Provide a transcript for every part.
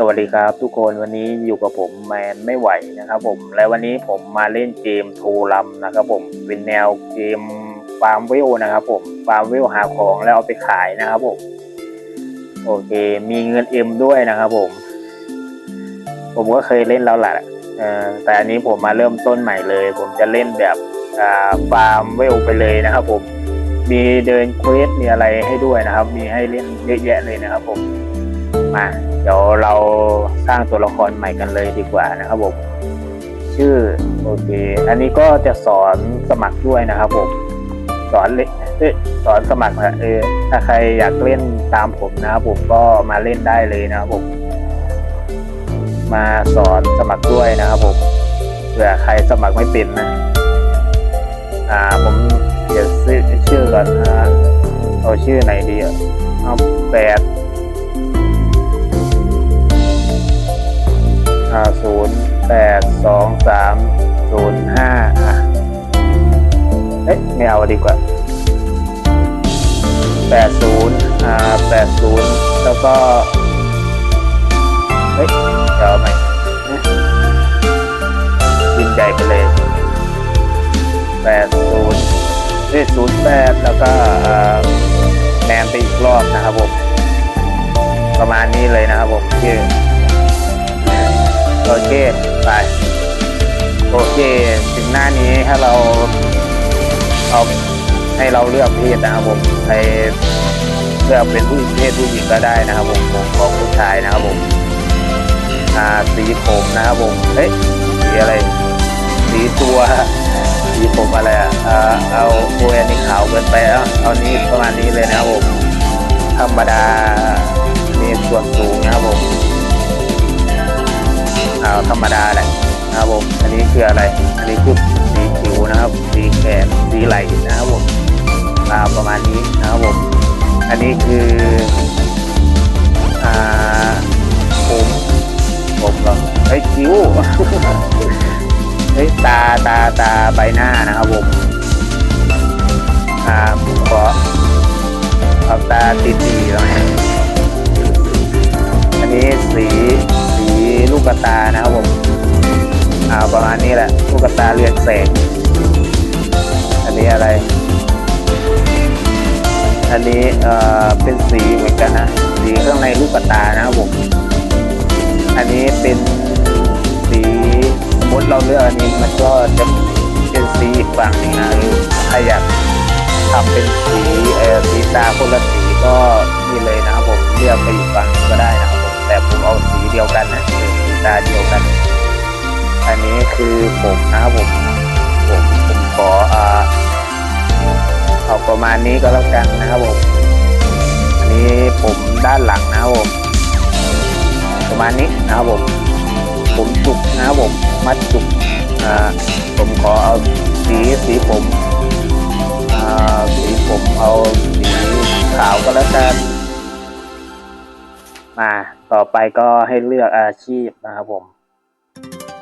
สวัสดีครับทุกคนวันนี้อยู่กับผมแมนไม่ไหวนะครับผมและวันนี้ผมมาเล่นเกมโทรัมนะครับผมเป็นแนวเกมฟาร์มเวลนะครับผมฟาร์มเวลหาของแล้วเอาไปขายนะครับผมโอเค มีเงินเอ็มด้วยนะครับผม ผมก็เคยเล่นแล้วแหละแต่อันนี้ผมมาเริ่มต้นใหม่เลย ผมจะเล่นแบบฟาร์มเวลไปเลยนะครับผมมีเดินเควสมีอะไรให้ด้วยนะครับ มีให้เล่นเยอะแยะเลยนะครับผม มาเดี๋ยวเราสร้างตัวละครใหม่กันเลยดีกว่านะครับผมชื่อโอเค อันนี้ก็จะสอนสมัครด้วยนะครับผมสอนเล่นเอ้ยสอนสมัครอะเออถ้าใครอยากเล่นตามผมนะครับผมก็มาเล่นได้เลยนะครับผม มาสอนสมัครด้วยนะครับผมเผื่อใครสมัครไม่เป็นนะอ่าผมเดี๋ยวชื่อชื่อก่อนนะเอาชื่อไหนดีอะเอาแปด ศูนย์แปดสองสามศูนย์ห้าอะเอ๊ะไม่เอาดีกว่าแปดศูนย์อ่าแปดศูนย์แล้วก็เฮ้ยเดี๋ยวเอาใหม่นะยินใหญ่ไปเลยแปดศูนย์เอ้ศูนย์แปดแล้วก็อ่าแนมไปอีกรอบนะครับผมประมาณนี้เลยนะครับผมชื่อ โอเค ไป โอเค ถึงหน้านี้ถ้าเราเอาให้เราเลือกเพศนะครับผมในเลือกเป็นผู้เพศผู้หญิงก็ได้นะครับผมของผู้ชายนะครับผมอ่าสีผมนะครับผมเฮ้ยสีอะไร สีตัว สีผมอะไรอะอ่าเอาโอ้ยอันนี้ขาวเกินไปแล้วเอานี้ประมาณนี้เลยนะครับผมธรรมดานี่ส่วนสูงนะครับผม ธรรมดาแหละนะครับผมอันนี้คืออะไร อันนี้คือสีผิวนะครับ สีแขนสีไหล่นะครับผมประมาณนี้นะครับผมอันนี้คืออ่าผมผมเหรอเฮ้ยคิ้วเฮ้ยตาตาตาใบหน้านะครับผมอ่าผมขอเอาตาตีตีๆหน่อยอันนี้สี ลูกตานะครับผมอ่าประมาณนี้แหละลูกตาเรืองแสง อันนี้อะไร อันนี้เอ่อเป็นสีเหมือนกันนะสีข้างในลูกตานะครับผมอันนี้เป็นสีสมมติเราเลือกอันนี้มันก็จะเป็นสีอีกฝั่งหนึ่งนะหรือถ้าอยากทำเป็นสีเอ่อสีตาคนละสีก็นี่เลยนะครับผมเลือกไปอีกฝั่งก็ได้นะครับผมแต่ผมเอาสีเดียวกันนะ ตาเดียวกัน อันนี้คือผมนะครับผมผมผมขออ่าเอาประมาณนี้ก็แล้วกันนะครับผมอันนี้ผมด้านหลังนะครับผมประมาณนี้นะครับผม ผมจุกนะครับผมมัดจุกอ่าผมขอเอาสีสีผมอ่าสีผมเอาสีขาวก็แล้วกัน มาต่อไปก็ให้เลือกอาชีพนะครับผม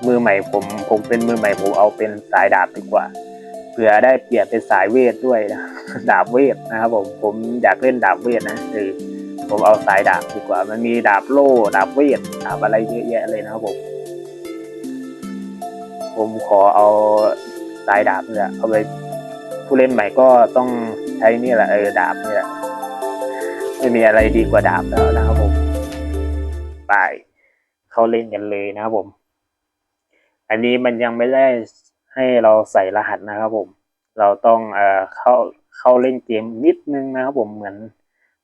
มือใหม่ผมผมเป็นมือใหม่ผมเอาเป็นสายดาบดีกว่าเผื่อได้เปลี่ยนเป็นสายเวทด้วยนะดาบเวทนะครับผมผมอยากเล่นดาบเวทนะคือผมเอาสายดาบดีกว่า มันมีดาบโล่ดาบเวทดาบอะไรเยอะแยะเลยนะครับผม ผมขอเอาสายดาบเนี่ยเอาไปผู้เล่นใหม่ก็ต้องใช้นี่แหละเออดาบเนี่แหละไม่มีอะไรดีกว่าดาบแล้วนะครับผม เข้าเล่นกันเลยนะครับผม อันนี้มันยังไม่ได้ให้เราใส่รหัสนะครับผม เราต้องเอ่อเข้าเข้าเล่นเกมนิดนึงนะครับผมเหมือน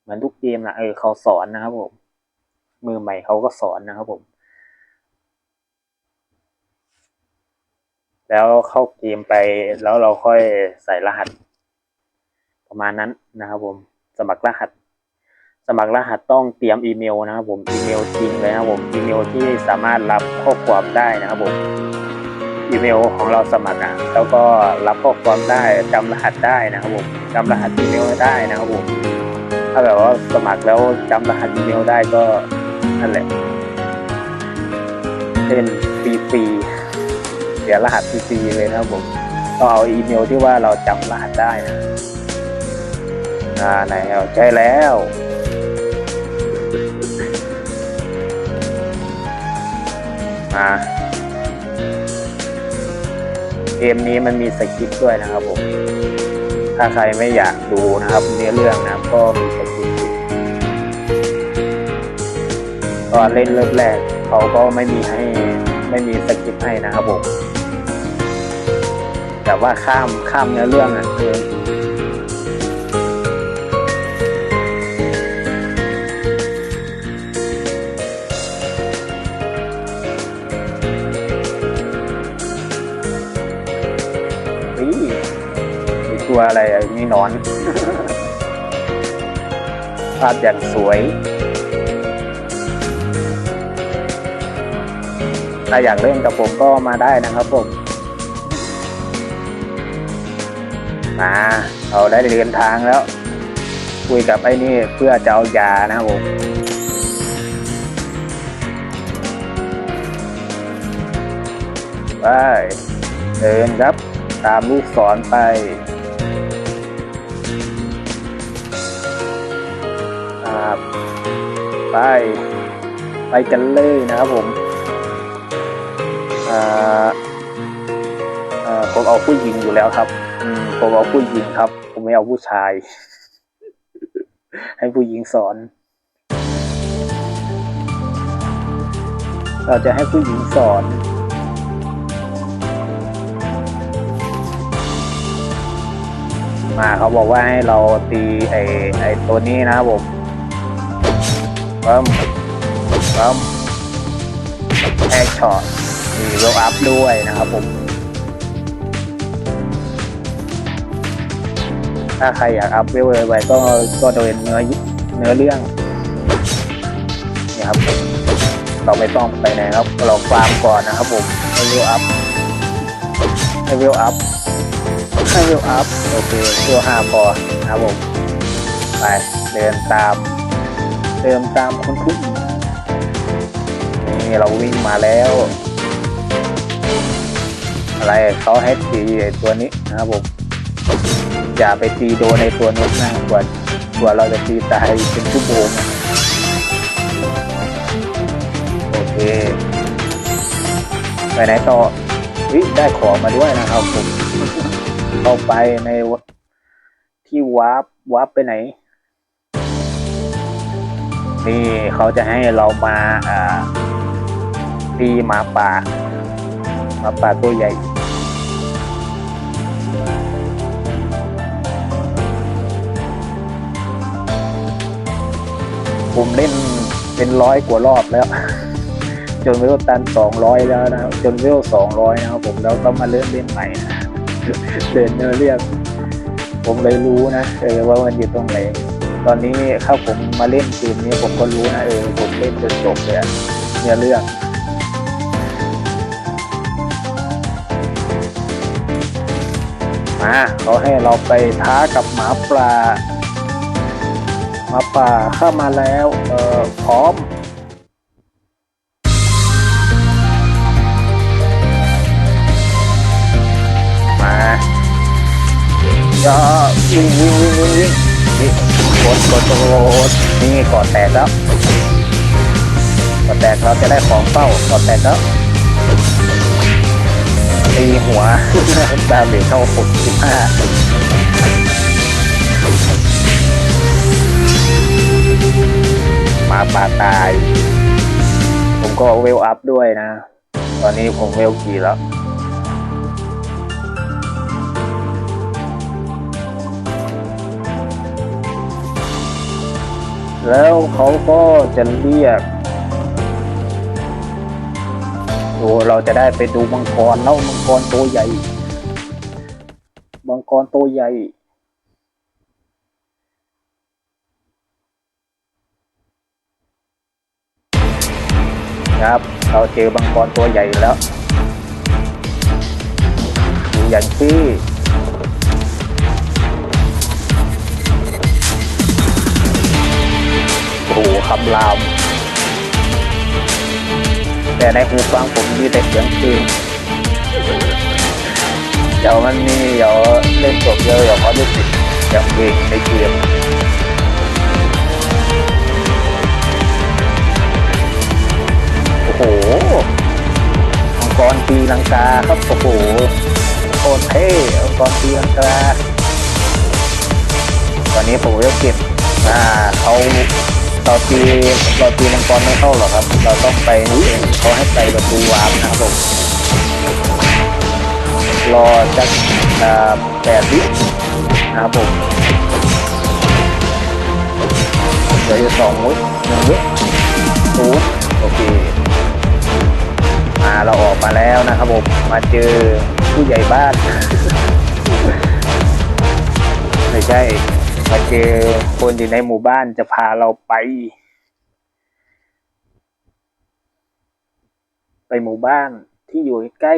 เหมือนทุกเกมนะเออเขาสอนนะครับผมมือใหม่เขาก็สอนนะครับผม แล้วเข้าเกมไปแล้วเราค่อยใส่รหัส ประมาณนั้นนะครับผม สมัครรหัส สมัครรหัสต้องเตรียมอีเมลนะครับผมอีเมลจริงเลยนะครับผมอีเมลที่สามารถรับข้อความได้นะครับผมอีเมลของเราสมัครอะแล้วก็รับข้อความได้จำรหัสได้นะครับผมจำรหัสอีเมลได้นะครับผมถ้าแบบว่าสมัครแล้วจำรหัสอีเมลได้ก็นั่นแหละเป็นฟรีๆเสียรหัสฟรีๆเลยนะครับผมต้องเอาอีเมลที่ว่าเราจำรหัสได้นะอ่าไหนเอาใช่แล้ว มา เกมนี้มันมีสคริปต์ด้วยนะครับผม ถ้าใครไม่อยากดูนะครับเนื้อเรื่องนะก็มีสคริปต์ตอนเล่นเริ่มแรกเขาก็ไม่มีให้ไม่มีสคริปต์ให้นะครับผม แต่ว่าข้ามข้ามเนื้อเรื่องอะคือ นอน ภาพอย่างสวย ถ้าอยากเล่นกับผมก็มาได้นะครับผม มาเราได้เดินทางแล้ว คุยกับไอ้นี่เพื่อจะเอายานะครับผมไปเดินครับ ตามลูกศรไป ไป ไปกันเลยนะครับผมอ่าอ่อผมเอาผู้หญิงอยู่แล้วครับ อืมผมเอาผู้หญิงครับ ผมไม่เอาผู้ชาย ให้ผู้หญิงสอน เราจะให้ผู้หญิงสอนมาเขาบอกว่าให้เราตีไอไอตัวนี้นะครับผม เพิ่มเพิ่มแอคช็อตมีเวลอัพด้วยนะครับผม ถ้าใครอยากอัพเวลไปก็ก็โดยเนื้อเนื้อเรื่องนี่ครับ เราไม่ต้องไปไหนครับ เราฟาร์มก่อนนะครับผมให้เวลอัพให้เวลอัพให้เวลอัพโอเคเวลห้าพอนะครับผม ไปเดินตาม เดินตามคุณผู้หญิงนี่เราวิ่งมาแล้ว อะไรเขาให้ตีตัวนี้นะครับผมอย่าไปตีโดนในตัวนกนะกว่ากว่าเราจะตีตายเป็นชั่วโมงโอเคไปไหนต่อวิได้ของมาด้วยนะครับผมเข้าไปในที่วาร์ปวาร์ปไปไหน นี่เขาจะให้เรามาอ่าตีหมาป่าหมาป่าตัวใหญ่ผมเล่นเป็นร้อยกว่ารอบแล้ว จนเวลตันสองร้อยแล้วนะจนเวลสองร้อยนะครับผมแล้วก็มาเริ่มเล่นใหม่นะเดินเนื้อเรื่องผมเลยรู้นะเออว่ามันอยู่ตรงไหน ตอนนี้ถ้าผมมาเล่นเกมนี้ผมก็รู้นะเออผมเล่นจนจบเลยเนื้อเรื่องมาเขาให้เราไปท้ากับหมาป่าหมาป่าเข้ามาแล้วเออพร้อมมาจะวิ่งวิ่งวิ่งวิ่งวิ่ง นี่กดกดกดนี่กดแตกแล้วกดแตกเราจะได้ของเป้ากดแตกแล้วตีหัวดาเมจเข้าหกสิบห้ามาป่าตาย ผมก็เวลอัพด้วยนะ ตอนนี้ผมเวลกี่แล้ว แล้วเขาก็จะเรียกดูเราจะได้ไปดูมังกรแล้วมังกรตัวใหญ่ มังกรตัวใหญ่ ครับ เราเจอมังกรตัวใหญ่แล้วอย่างที่ โหคำราม แต่ในหูฟังผมมีแต่เสียงปืนเดี๋ยวมันมีเดี๋ยวเล่นจบเยอะเดี๋ยวเขาจะติดเสียงเพลงในเกมโอ้โหกรตีลังกาครับโอ้โหโคตรเท่มังกรตีลังกาตอนนี้ผมก็เก็บอ่าเขา เราตีเราตีมังกรไม่เข้าหรอกครับ เราต้องไปเขาให้ไปประตูวาร์ปนะครับผมรอจักแปดวินะครับผมเหลืออยู่สองวิหนึ่งวิศูนย์โอเคมาเราออกมาแล้วนะครับผมมาเจอผู้ใหญ่บ้านไม่ใช่ มาเจอคนอยู่ในหมู่บ้านจะพาเราไป ไปหมู่บ้านที่อยู่ใกล้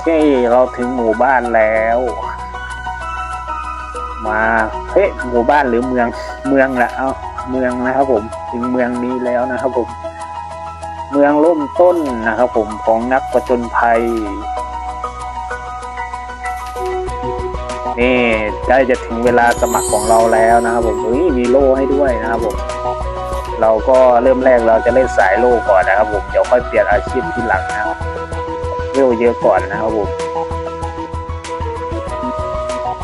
เค เราถึงหมู่บ้านแล้ว มาเฮ้ยหมู่บ้านหรือเมืองเมืองแหละเอาเมืองนะครับผมถึงเมืองนี้แล้วนะครับผม เมืองร่มต้นนะครับผมของนักประจนภัยนี่ใกล้จะถึงเวลาสมัครของเราแล้วนะครับผมเฮ้ยมีโล่ให้ด้วยนะครับผม เราก็เริ่มแรกเราจะเล่นสายโล่ก่อนนะครับผม เดี๋ยวค่อยเปลี่ยนอาชีพทีหลังนะครับ วลเยอะก่อนนะครับผม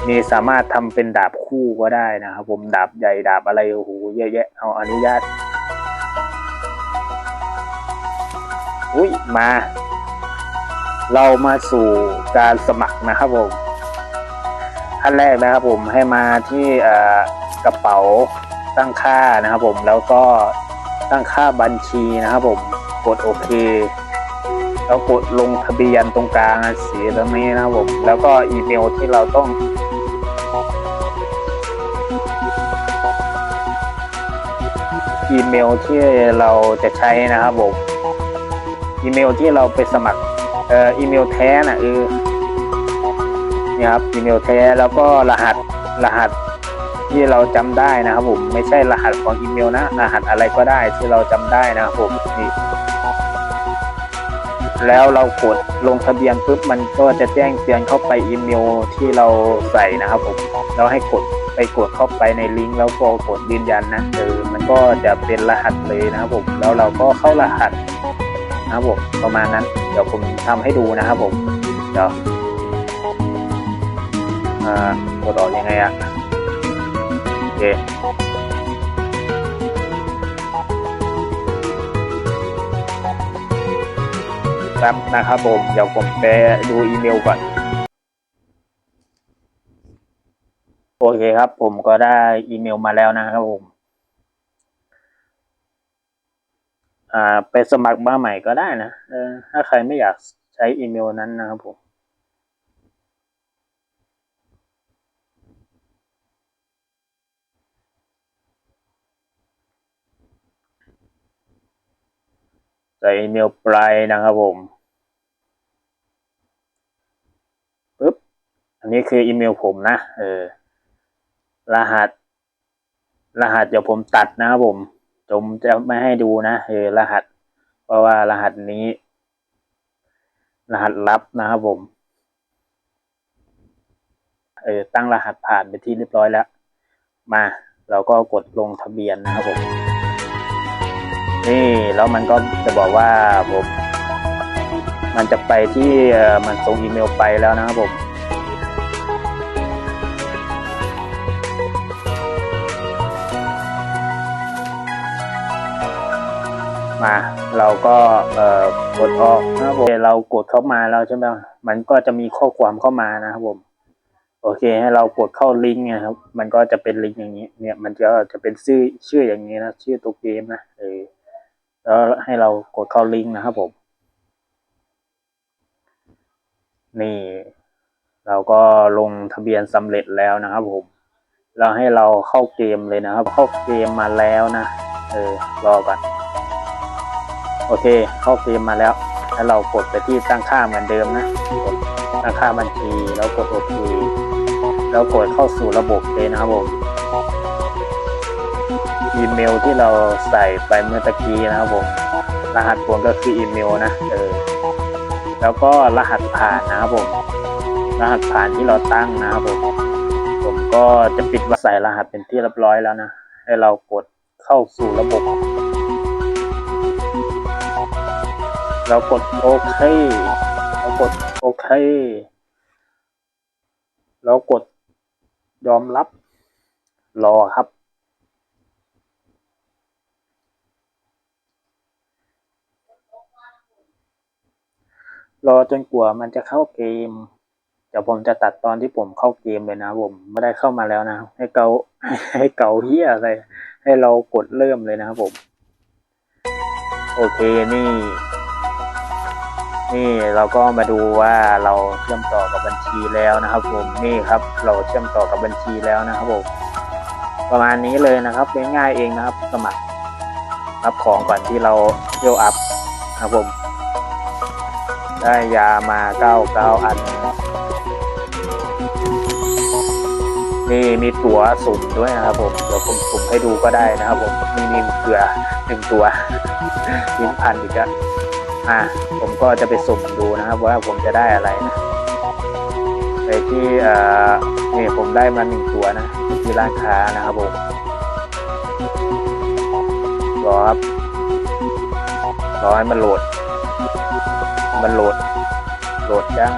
นี่สามารถทำเป็นดาบคู่ก็ได้นะครับผมดาบใหญ่ดาบอะไรโอ้โหเยอะแยะเอาอนุญาต อุ้ยมา เรามาสู่การสมัครนะครับผมขั้นแรกนะครับผมให้มาที่กระเป๋าตั้งค่านะครับผมแล้วก็ตั้งค่าบัญชีนะครับผมกดโอเค แล้วกดลงทะเบียนตรงกลางสีตรงนี้นะครับผมแล้วก็อีเมลที่เราต้องอีเมลที่เราจะใช้นะครับผมอีเมลที่เราไปสมัครเอ่ออีเมลแท้น่ะเออนี่ครับอีเมลแท้แล้วก็รหัสรหัสที่เราจำได้นะครับผมไม่ใช่รหัสของอีเมลนะรหัสอะไรก็ได้ที่เราจำได้นะครับผมนี่ แล้วเรากดลงทะเบียนปุ๊บมันก็จะแจ้งเตือนเข้าไปอีเมลที่เราใส่นะครับผมเราให้กดไปกดเข้าไปในลิงก์แล้วก็กดยืนยันนะเออมันก็จะเป็นรหัสเลยนะครับผมแล้วเราก็เข้ารหัสนะครับผมประมาณนั้น เดี๋ยวผมทำให้ดูนะครับผมเดี๋ยวอ่ากดออกยังไงอะโอเค ครับนะครับผม เดี๋ยวผมไปดูอีเมลก่อน โอเคครับ ผมก็ได้อีเมลมาแล้วนะครับผมอ่าไปสมัครมาใหม่ก็ได้นะเออถ้าใครไม่อยากใช้อีเมลนั้นนะครับผมใส่อีเมลปลายนะครับผมปึ๊บ อันนี้คืออีเมลผมนะ เออ รหัส รหัสเดี๋ยวผมตัดนะครับผม ผมจะไม่ให้ดูนะ เออ รหัส เพราะว่ารหัสนี้ รหัสลับนะครับผม เออ ตั้งรหัสผ่านไปที่เรียบร้อยแล้ว มา เราก็กดลงทะเบียนนะครับผม นี่แล้วมันก็จะบอกว่าผม มันจะไปที่เออมันส่งอีเมลไปแล้วนะครับผม มา เราก็เอ่อกดออกนะครับผมเรากดเข้ามาแล้วใช่ไหมมันก็จะมีข้อความเข้ามานะครับผมโอเค ให้เรากดเข้าลิงก์นะครับ มันก็จะเป็นลิงก์อย่างนี้ เนี่ยมันก็จะเป็นชื่อชื่ออย่างนี้นะชื่อตัวเกมนะเออแล้วให้เรากดเข้าลิงก์นะครับผม นี่ เราก็ลงทะเบียนสำเร็จแล้วนะครับผมเราให้เราเข้าเกมเลยนะครับ เข้าเกมมาแล้วนะ เออ รอก่อน โอเค เข้าเกมมาแล้วถ้าเรากดไปที่ตั้งค่าเหมือนเดิมนะ กดตั้งค่าบัญชี แล้วกดโอเค แล้วกดเข้าสู่ระบบเลยนะครับผม อีเมลที่เราใส่ไปเมื่อตะกี้นะครับผม รหัสวนก็คืออีเมลนะ เออ แล้วก็รหัสผ่านนะครับผม รหัสผ่านที่เราตั้งนะครับผม ผมก็จะปิดว่าใส่รหัสเป็นที่เรียบร้อยแล้วนะ ให้เรากดเข้าสู่ระบบ เรากดโอเค เรากดโอเค เรากดยอมรับ รอครับ รอจนกว่ามันจะเข้าเกม เดี๋ยวผมจะตัดตอนที่ผมเข้าเกมเลยนะผมไม่ได้เข้ามาแล้วนะ ให้เกาให้เกาเฮียอะไร ให้เรากดเริ่มเลยนะครับผม โอเคนี่ นี่เราก็มาดูว่าเราเชื่อมต่อกับบัญชีแล้วนะครับ ผมนี่ครับ เราเชื่อมต่อกับบัญชีแล้วนะครับผมประมาณนี้เลยนะครับง่ายๆเองนะครับ สมัครรับของก่อนที่เราเที่ยวอัพนะครับผม ได้ยามาเก้าเก้าอัน นี่มีตั๋วสุ่มด้วยนะครับผมเดี๋ยวผมสุ่มให้ดูก็ได้นะครับผมมีมีเกลือหนึ่งตัวลิ้นพันอีกแล้ว อะผมก็จะไปสุ่มดูนะครับ ว่าผมจะได้อะไรนะไปที่เอ่อนี่ผมได้มาหนึ่งตัวนะที่ร้านค้านะครับผมรอครับรอให้มันโหลด มันโหลด โหลดยัง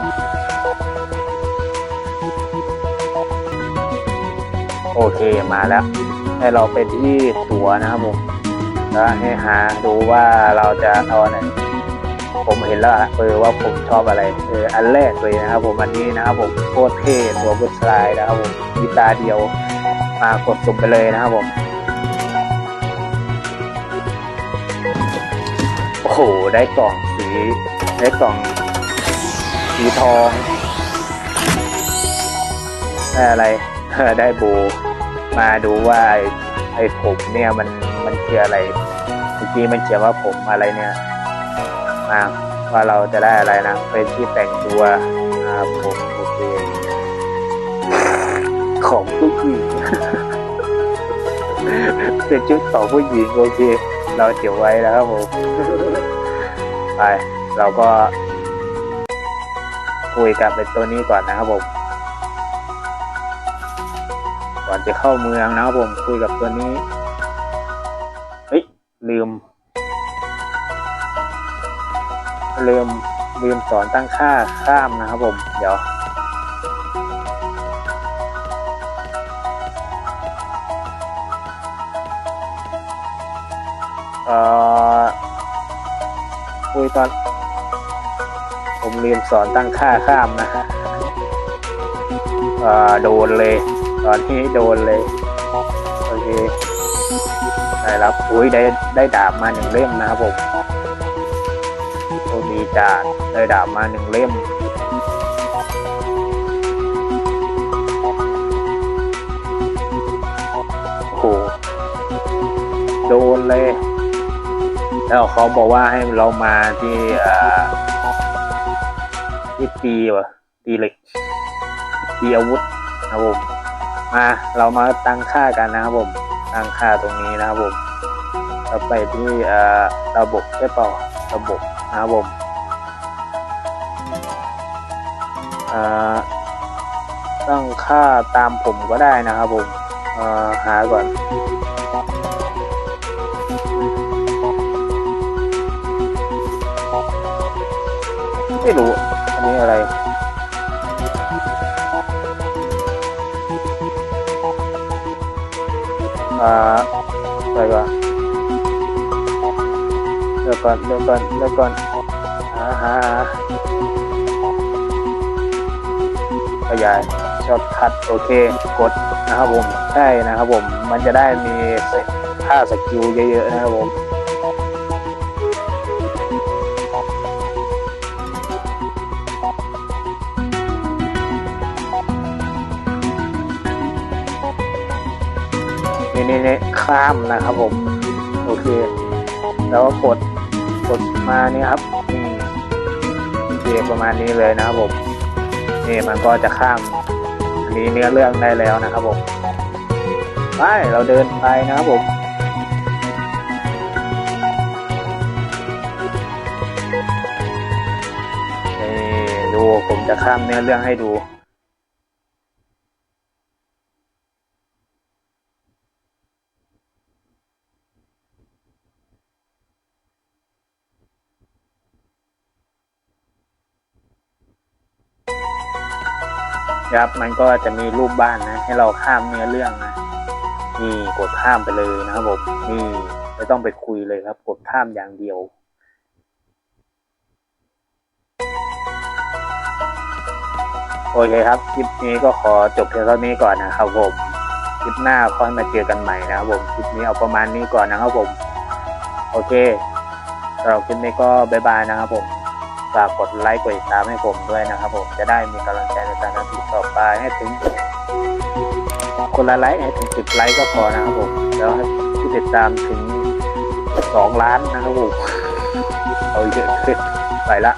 โอเคมาแล้ว ให้เราไปที่ตัวนะครับผมแล้วให้หาดูว่าเราจะเอาอะไร ผมเห็นแล้วเออว่าผมชอบอะไรเอออันแรกเลยนะครับ ผมอันนี้นะครับ ผมโคตรเท่ตัวบุษลายนะครับผมมีตาเดียวมากดสุ่มไปเลยนะครับผมโอ้โหได้กล่องสีได้กล่องสีทองได้อะไรได้โบมาดูว่าไอ้ไอ้ผมเนี่ยมันมันคืออะไรเมื่อกี้มันเขียนว่าผมอะไรเนี่ย มาว่าเราจะได้อะไรนะเป็นที่แต่งตัวนะครับผมโอเคของผู้หญิงเป็นชุดของผู้หญิงโอเค เราเก็บไว้แล้วครับผมไปเราก็ คุยกับเป็นตัวนี้ก่อนนะครับผมก่อนจะเข้าเมืองนะครับผมคุยกับตัวนี้ ลืมลืมสอนตั้งค่าข้ามนะครับผม เดี๋ยว เอ่อคุยตอน ผมลืมสอนตั้งค่าข้ามนะฮะเอ่อโดนเลย ตอนนี้โดนเลย โอเคได้รับอุ้ยได้ได้ดาบมาหนึ่งเล่มนะครับผมีจัดได้ดาบมาหนึ่งเล่ม โห โดนเลย แล้วเขาบอกว่าให้เรามาที่อที่ตีวะตีเหล็กตีอาวุธนะครับผม มาเรามาตั้งค่ากันนะครับผม ตั้งค่าตรงนี้นะครับผมเราไปที่ระบบได้เปล่าระบบนะครับผม ตั้งค่าตามผมก็ได้นะครับผมาหาก่อนไม่รู้ อันนี้อะไรอ่าไปก่อนเดี๋ยวก่อนเดี๋ยวก่อนเดี๋ยวก่อนหาหา ยายช็อตคัดโอเคกดนะครับผมใช่นะครับผมมันจะได้มีค่าสกิลเยอะๆนะครับผมนี่นี่นี่ข้ามนะครับผม โอเค แล้วก็กดกดมานี่ครับอืมโอเคประมาณนี้เลยนะครับผม นี่มันก็จะข้ามอันมีเนื้อเรื่องได้แล้วนะครับผมไปเราเดินไปนะครับผมนี่ดูผมจะข้ามเนื้อเรื่องให้ดู ครับ มันก็จะมีรูปบ้านนะ ให้เราข้ามเนื้อเรื่องนะนี่กดข้ามไปเลยนะครับผมนี่ไม่ต้องไปคุยเลยครับ กดข้ามอย่างเดียวโอเคครับ คลิปนี้ก็ขอจบเพียงเท่านี้ก่อนนะครับผม คลิปหน้าค่อยมาเจอกันใหม่นะครับผม คลิปนี้เอาประมาณนี้ก่อนนะครับผม โอเคสำหรับคลิปนี้ก็บายบายนะครับผม ฝากกดไลค์กดติดตามให้ผมด้วยนะครับผมจะได้มีกำลังใจในการทำคลิปต่อไปให้ถึงคนละไลค์ให้ถึงสิบไลค์ก็พอนะครับผมแล้วให้ผู้ติดตามถึงสองล้านนะครับผมเอาเยอะขึ้นไปละ